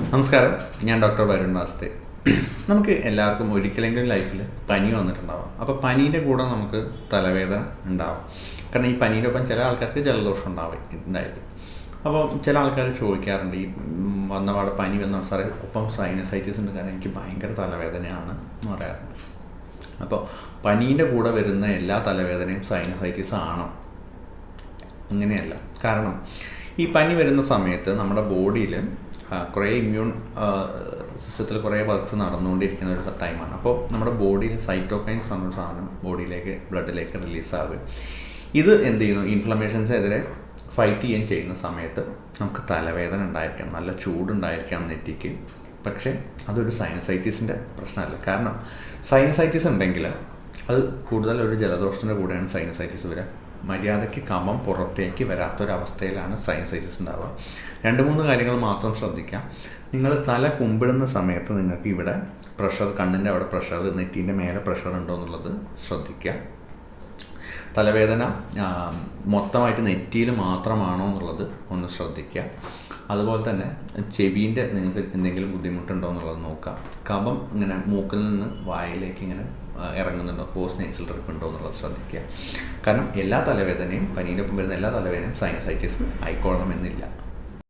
നമസ്കാരം. ഞാൻ ഡോക്ടർ വരുൺ വാസ്തേ നമുക്ക് എല്ലാവർക്കും ഒരിക്കലെങ്കിലും ലൈഫിൽ പനി വന്നിട്ടുണ്ടാവാം. അപ്പോൾ പനീന്റെ കൂടെ നമുക്ക് തലവേദന ഉണ്ടാവും. കാരണം ഈ പനീന്റെ ഒപ്പം ചില ആൾക്കാർക്ക് ജലദോഷം ഉണ്ടാവും ഉണ്ടായത് അപ്പോൾ ചില ആൾക്കാർ ചോദിക്കാറുണ്ട് ഈ വന്നപാട് പനി വന്ന? സാറേ ഒപ്പം സൈനസൈറ്റിസ് ഉണ്ട്. കാരണം എനിക്ക് ഭയങ്കര തലവേദനയാണ് എന്ന് പറയാറുണ്ട്. അപ്പോൾ പനീന്റെ കൂടെ വരുന്ന എല്ലാ തലവേദനയും സൈനസൈറ്റിസ് ആണോ? അങ്ങനെയല്ല. കാരണം ഈ പനി വരുന്ന സമയത്ത് നമ്മുടെ ബോഡിയിൽ കുറേ ഇമ്മ്യൂൺ സിസ്റ്റത്തിൽ കുറേ വർക്ക്സ് നടന്നുകൊണ്ടിരിക്കുന്ന ഒരു ടൈമാണ് അപ്പോൾ നമ്മുടെ ബോഡിയിൽ സൈറ്റോകൈൻസ് എന്ന സാധനം ബോഡിയിലേക്ക് ബ്ലഡിലേക്ക് റിലീസാവുക ഇത് എന്ത് ചെയ്യുന്നു? ഇൻഫ്ലമേഷൻസിനെതിരെ ഫൈറ്റ് ചെയ്യാൻ ചെയ്യുന്ന സമയത്ത് നമുക്ക് തലവേദന ഉണ്ടായിരിക്കാം നല്ല ചൂടുണ്ടായിരിക്കാം നെറ്റിക്ക്. പക്ഷേ അതൊരു സൈനസൈറ്റിസിന്റെ പ്രശ്നമല്ല. കാരണം സൈനസൈറ്റിസ് ഉണ്ടെങ്കിൽ അത് കൂടുതൽ ഒരു ജലദോഷത്തിന്റെ കൂടെയാണ് സൈനസൈറ്റിസ് വരിക. മര്യാദയ്ക്ക് കമ്പം പുറത്തേക്ക് വരാത്തൊരവസ്ഥയിലാണ് സൈനസൈറ്റിസ് ഉണ്ടാവുക. രണ്ട് മൂന്ന് കാര്യങ്ങൾ മാത്രം ശ്രദ്ധിക്കാം. നിങ്ങൾ തല കുമ്പിടുന്ന സമയത്ത് നിങ്ങൾക്ക് ഇവിടെ പ്രഷർ കണ്ണിന്റെ അവിടെ പ്രഷർ നെറ്റീന്റെ മേലെ പ്രഷർ ഉണ്ടോ എന്നുള്ളത് ശ്രദ്ധിക്കുക. തലവേദന മൊത്തമായിട്ട് നെറ്റിയിൽ മാത്രമാണോ എന്നുള്ളത് ഒന്ന് ശ്രദ്ധിക്കുക. അതുപോലെ തന്നെ ചെവീന്റെ നിങ്ങൾക്ക് എന്തെങ്കിലും ബുദ്ധിമുട്ടുണ്ടോ എന്നുള്ളത് നോക്കാം. കഫം ഇങ്ങനെ മൂക്കിൽ നിന്ന് വായിലേക്ക് ഇങ്ങനെ ഇറങ്ങുന്നുണ്ടോ? പോസ്റ്റ് നേച്ചൽ ട്രിപ്പ് ഉണ്ടോ എന്നുള്ളത് ശ്രദ്ധിക്കുക. കാരണം എല്ലാ തലവേദനയും പനീന്റെ ഒപ്പം വരുന്ന എല്ലാ തലവേദനയും സൈനസൈറ്റിസ് ആയിക്കൊള്ളണമെന്നില്ല.